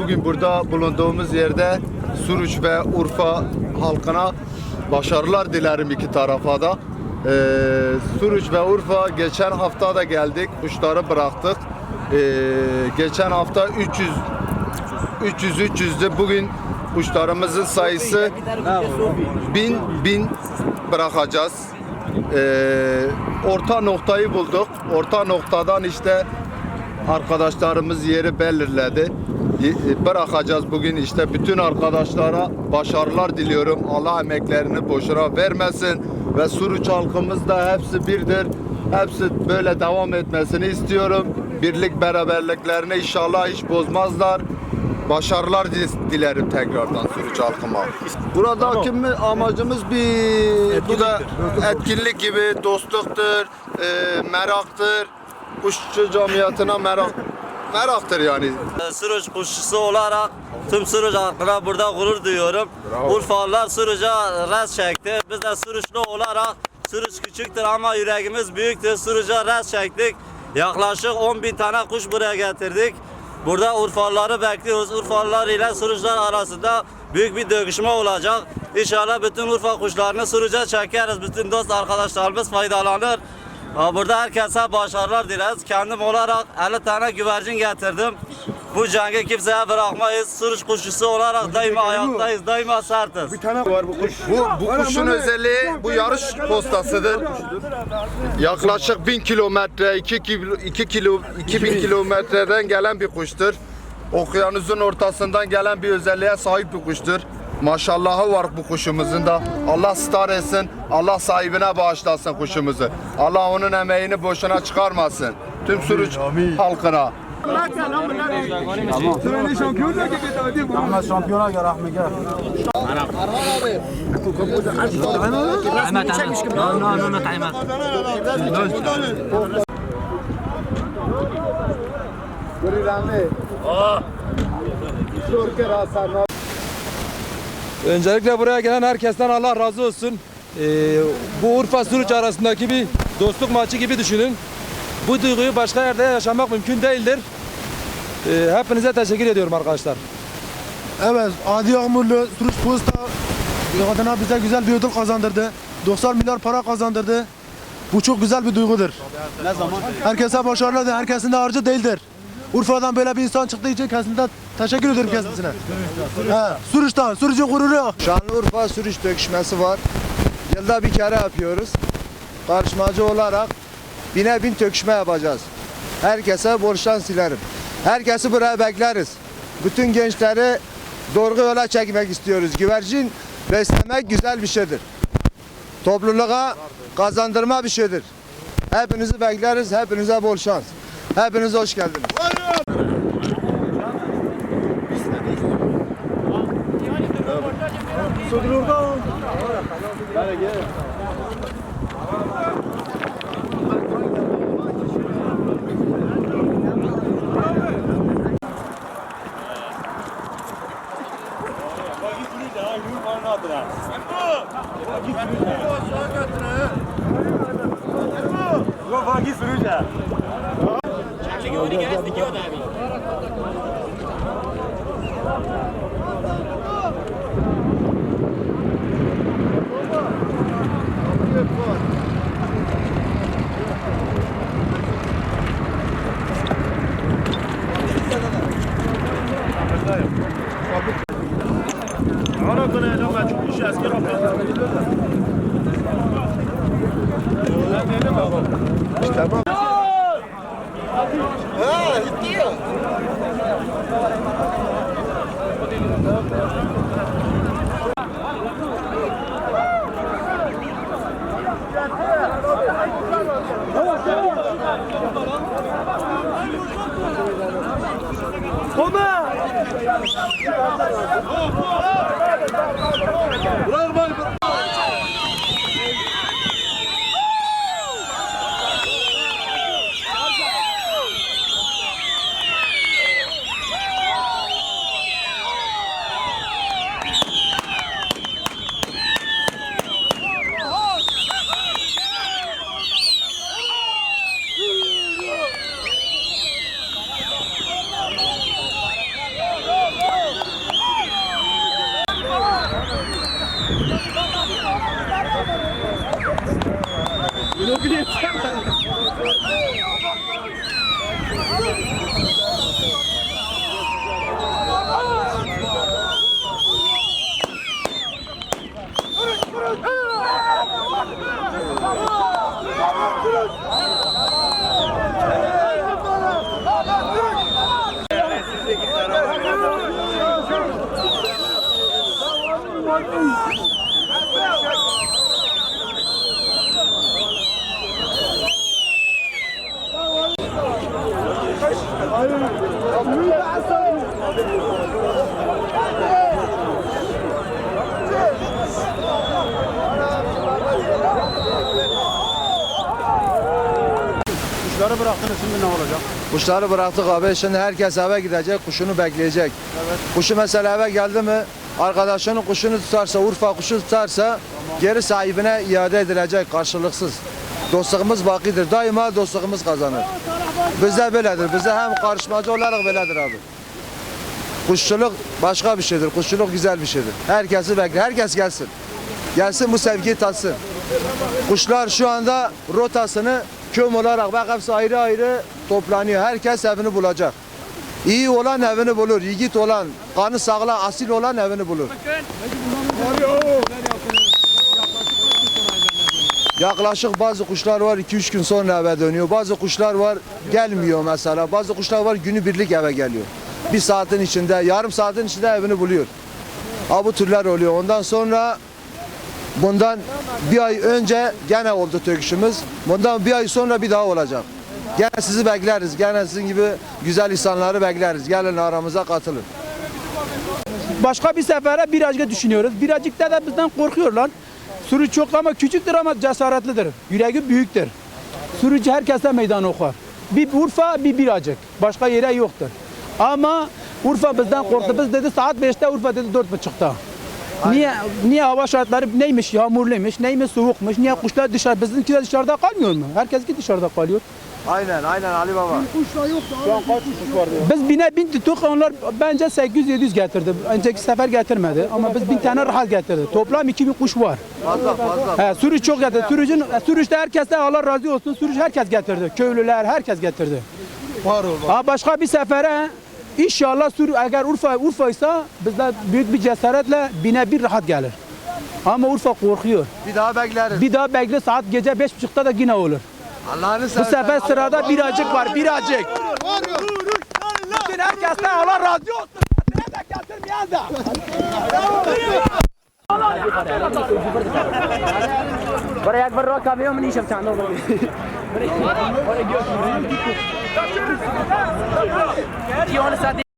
Bugün burada bulunduğumuz yerde Suruç ve Urfa halkına başarılar dilerim iki tarafa da. Ee, Suruç ve Urfa geçen hafta da geldik. Kuşları bıraktık. Ee, geçen hafta 300 300 300'dü. Bugün kuşlarımızın sayısı 1000 1000 bırakacağız. Ee, orta noktayı bulduk. Orta noktadan işte arkadaşlarımız yeri belirledi. Y- Bırakacağız bugün işte bütün arkadaşlara başarılar diliyorum. Allah emeklerini boşuna vermesin ve Suruç halkımız da hepsi birdir. Hepsi böyle devam etmesini istiyorum. Birlik beraberliklerini inşallah hiç bozmazlar. Başarılar di- dilerim tekrardan Suruç halkıma. Buradaki mi- amacımız bir bu da etkinlik gibi dostluktur, e, meraktır. Kuşçu camiatına merak meraktır yani. Suruç kuşçusu olarak tüm Suruç halkına burada gurur duyuyorum. Urfalılar Suruç'a res çekti. Biz de Suruçlu olarak Suruç küçüktür ama yüreğimiz büyüktür. Suruç'a res çektik. Yaklaşık 10 bin tane kuş buraya getirdik. Burada Urfalıları bekliyoruz. Urfalılar ile Suruçlar arasında büyük bir dövüşme olacak. İnşallah bütün Urfa kuşlarını Suruç'a çekeriz. Bütün dost arkadaşlarımız faydalanır. Ha, Burada herkese başarılar dileriz. Kendim olarak 50 tane güvercin getirdim. Bu cengi kimseye bırakmayız. Suruç kuşçusu olarak daima ayaktayız, daima sertiz. Bu, bu kuşun özelliği bu yarış postasıdır. Yaklaşık 1000 kilometre, 2 kilo, 2 kilo, 2000 kilometreden gelen bir kuştur. Okyanusun ortasından gelen bir özelliğe sahip bir kuştur. Maşallahı var bu kuşumuzun da. Allah star etsin. Allah sahibine bağışlasın kuşumuzu. Allah onun emeğini boşuna çıkarmasın. Tüm sürüç halkına. Ama şampiyona göre Ahmet gel. Ahmet Ahmet. No no no no Ahmet. Öncelikle buraya gelen herkesten Allah razı olsun. Ee, bu Urfa Suruç arasındaki bir dostluk maçı gibi düşünün. Bu duyguyu başka yerde yaşamak mümkün değildir. Ee, hepinize teşekkür ediyorum arkadaşlar. Evet, Adi Yağmurlu, Suruç Posta adına bize güzel bir ödül kazandırdı. 90 milyar para kazandırdı. Bu çok güzel bir duygudur. Ne zaman? Herkese başarılar herkesin de harcı değildir. Urfa'dan böyle bir insan çıktığı için kesinlikle teşekkür ederim kendisine. He, Suruç'tan, Suruç'un gururu. Şanlıurfa sürüş döküşmesi var. Yılda bir kere yapıyoruz. Karışmacı olarak bine bin döküşme yapacağız. Herkese borçtan silerim. Herkesi buraya bekleriz. Bütün gençleri doğru yola çekmek istiyoruz. Güvercin beslemek güzel bir şeydir. Topluluğa kazandırma bir şeydir. Hepinizi bekleriz. Hepinize bol şans. Hepiniz hoş geldiniz. Sudururdan. Gel gel. Vagi sürücü. Çekil onu gelsin ki o da abi. ربنا يا لهم هتشوفوا مش عايزين ربنا تمام اه اديها Toma! kabul etmem. Thank you. Kuşları bıraktınız şimdi ne olacak? Kuşları bıraktık abi. Şimdi herkes eve gidecek, kuşunu bekleyecek. Kuşu mesela eve geldi mi, arkadaşının kuşunu tutarsa, Urfa kuşu tutarsa geri sahibine iade edilecek karşılıksız. Dostluğumuz bakidir. Daima dostluğumuz kazanır. Bizde böyledir. Bizde hem karışmacı olarak böyledir abi. Kuşçuluk başka bir şeydir. Kuşçuluk güzel bir şeydir. Herkesi bekle. Herkes gelsin. Gelsin bu sevgiyi tatsın. Kuşlar şu anda rotasını köm olarak bak hepsi ayrı ayrı toplanıyor. Herkes evini bulacak. İyi olan evini bulur. Yiğit olan, kanı sağlam, asil olan evini bulur. Yaklaşık bazı kuşlar var 2-3 gün sonra eve dönüyor. Bazı kuşlar var gelmiyor mesela. Bazı kuşlar var günü birlik eve geliyor. Bir saatin içinde, yarım saatin içinde evini buluyor. Ha bu türler oluyor. Ondan sonra Bundan bir ay önce gene oldu töküşümüz. Bundan bir ay sonra bir daha olacak. Gene sizi bekleriz. Gene sizin gibi güzel insanları bekleriz. Gelin aramıza katılın. Başka bir sefere birazcık düşünüyoruz. Birazcık da bizden korkuyorlar. Sürü çok ama küçüktür ama cesaretlidir. Yüreği büyüktür. Sürücü herkese meydan okar. Bir Urfa bir birazcık. Başka yere yoktur. Ama Urfa bizden korktu. Biz dedi saat 5'te Urfa dedi 4.30'da. Niye niye hava şartları neymiş yağmurluymuş, neymiş soğukmuş, niye kuşlar dışarı, bizimkiler dışarıda kalmıyor mu? Herkes ki dışarıda kalıyor. Aynen aynen Ali Baba. Biz bine bin tuttuk onlar bence 800-700 getirdi. Önceki sefer getirmedi ama biz bin tane rahat getirdi. Toplam 2000 kuş var. Fazla fazla. He, sürüş çok getirdi. Sürücün, sürüşte herkeste Allah razı olsun. Sürüş herkes getirdi. Köylüler herkes getirdi. Var ol. Ha başka bir sefere inşallah sürü eğer Urfa Urfa ise bizde büyük bir cesaretle bine bir rahat gelir. Ama Urfa korkuyor. Bir daha bekleriz. Bir daha bekle saat gece beş buçukta da yine olur. Allah'ını Bu seversen. sefer sırada biracık var, biracık. Bütün herkesten Allah razı olsun. Nerede getirmeyen de. برای یک بار را کامیون نیشم چند دو